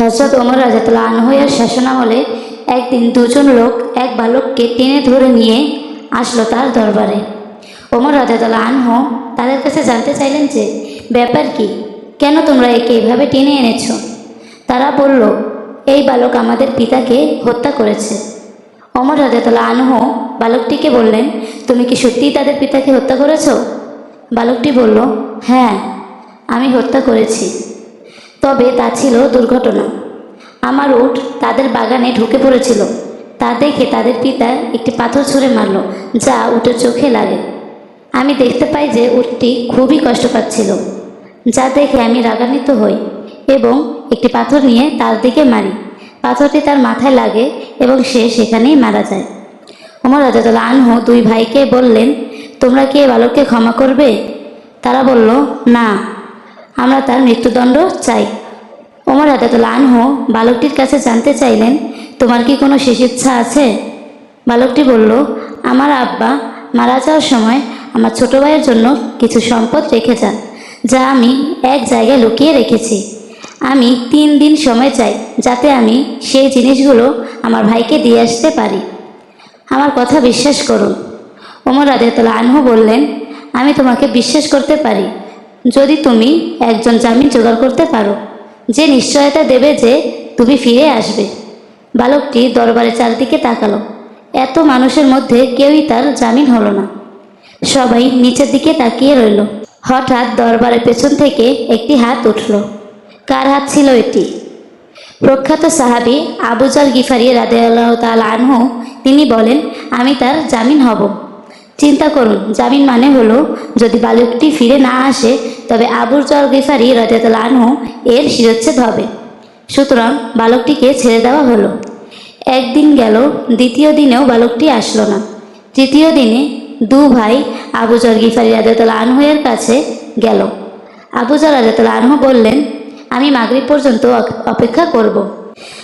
হজরত ওমর রাজাতুল্লাহ আনহইয়ার শাসনামলে একদিন দুজন লোক এক বালককে টেনে ধরে নিয়ে আসলো তার দরবারে। ওমর রাজাতুল্লাহ আনহ তাদের কাছে জানতে চাইলেন যে, ব্যাপার কি? কেন তোমরা একে এভাবে টেনে এনেছো? তারা বলল, এই বালক আমাদের পিতাকে হত্যা করেছে। অমর রাজাতলা আনহ বালকটিকে বললেন, তুমি কি সত্যিই তাদের পিতাকে হত্যা করেছ? বালকটি বলল হ্যাঁ আমি হত্যা করেছি। তবে তা ছিল দুর্ঘটনা। আমার উট তাদের বাগানে ঢুকে পড়েছিল। তা দেখে তাদের পিতা একটি পাথর ছুঁড়ে মারল, যা উটের চোখে লাগে। আমি দেখতে পাই যে উটটি খুবই কষ্ট পাচ্ছিল, যা দেখে আমি রাগান্বিত হই এবং একটি পাথর নিয়ে তার দিকে মারি। পাথরটি তার মাথায় লাগে এবং সে সেখানেই মারা যায়। ওমর রাজাতুল্লাহ আনহু দুই ভাইকে বললেন, তোমরা কি এ বালককে ক্ষমা করবে? তারা বলল, না। আমরা তার মৃত্যুদণ্ড চাই। ওমর রাজাতুল্লাহ আনহু বালকটির কাছে জানতে চাইলেন, তোমার কি কোনো শেষ ইচ্ছা আছে? বালকটি বলল, আমার আব্বা মারা যাওয়ার সময় আমার ছোট ভাইয়ের জন্য কিছু সম্পদ রেখে যান, যা আমি এক জায়গায় লুকিয়ে রেখেছি। আমি তিন দিন সময় চাই যাতে আমি সেই জিনিসগুলো আমার ভাইকে দিয়ে আসতে পারি। আমার কথা বিশ্বাস করুন। ওমর রাজাতুল্লাহ আনহু বললেন, আমি তোমাকে বিশ্বাস করতে পারি। যদি তুমি একজন জামিন জোগাড় করতে পারো, যে নিশ্চয়তা দেবে যে তুমি ফিরে আসবে। বালকটি দরবারে চারদিকে তাকালো। এত মানুষের মধ্যে কেউই তার জামিন হলো না। সবাই নিচের দিকে তাকিয়ে রইল। হঠাৎ দরবারের পেছন থেকে একটি হাত উঠল। কার হাত ছিল এটি? প্রখ্যাত সাহাবি আবুজাল গিফারি রাদেআল্লাহ তাল আনহু, তিনি বলেন, আমি তার জামিন হব। চিন্তা করুন, জামিন মানে হলো, যদি বালকটি ফিরে না আসে, তবে আবুর জল গিফারি রাদেতাল আনহু এর শিরচ্ছেদ হবে। সুতরাং বালকটিকে ছেড়ে দেওয়া হলো। একদিন গেল, দ্বিতীয় দিনেও বালকটি আসলো না। তৃতীয় দিনে দু ভাই আবুজর গিফারি রাদেতাল আনহুয়ের কাছে গেল। আবুজর রাদেতাল আনহু বললেন, আমি মাগরিব পর্যন্ত অপেক্ষা করব।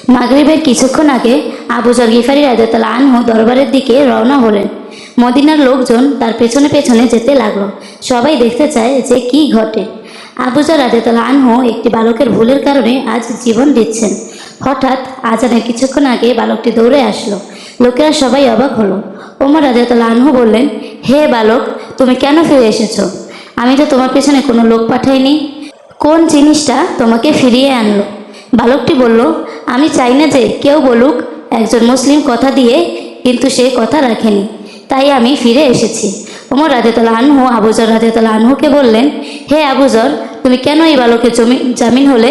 মাগরিবের কিছুক্ষণ আগে আবুজর গিফারি রাজাতাল আনহু দরবারের দিকে রওনা হলেন। মদিনার লোকজন তার পেছনে পেছনে যেতে লাগল। সবাই দেখতে চায় যে কি ঘটে। আবুজর রাজাতাল আনহু একটি বালকের ভুলের কারণে আজ জীবন দিচ্ছেন। হঠাৎ আজানের কিছুক্ষণ আগে বালকটি দৌড়ে আসলো। লোকেরা সবাই অবাক হলো। ওমর রাজাতাল আনহু বললেন, হে বালক, তুমি কেন ফিরে এসেছ? আমি তো তোমার পেছনে কোনো লোক পাঠাইনি। কোন জিনিসটা তোমাকে ফিরিয়ে আনলো? বালকটি বলল, আমি চাই না যে কেউ বলুক, একজন মুসলিম কথা দিয়ে কিন্তু সে কথা রাখেনি। তাই আমি ফিরে এসেছি। ওমর রাজেতলা আনহু আবুজর রাজেতলা আনহুকে বললেন, হে আবুজর তুমি কেন এই বালকের জমি, জামিন হলে?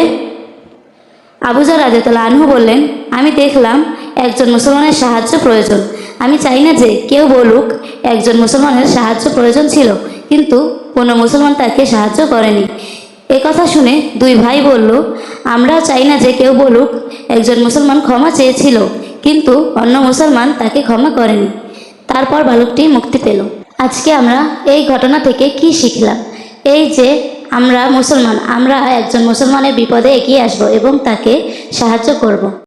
আবুজর রাজেতলা আনহু বললেন, আমি দেখলাম একজন মুসলমানের সাহায্য প্রয়োজন। আমি চাই না যে কেউ বলুক একজন মুসলমানের সাহায্য প্রয়োজন ছিল, কিন্তু কোনো মুসলমান তাকে সাহায্য করেনি। এ কথা শুনে দুই ভাই বলল, আমরাও চাই না যে কেউ বলুক একজন মুসলমান ক্ষমা চেয়েছিল, কিন্তু অন্য মুসলমান তাকে ক্ষমা করেনি। তারপর বালকটি মুক্তি পেল। আজকে আমরা এই ঘটনা থেকে কি শিখলাম? এই যে আমরা মুসলমান, আমরা একজন মুসলমানের বিপদে এগিয়ে আসব এবং তাকে সাহায্য করব।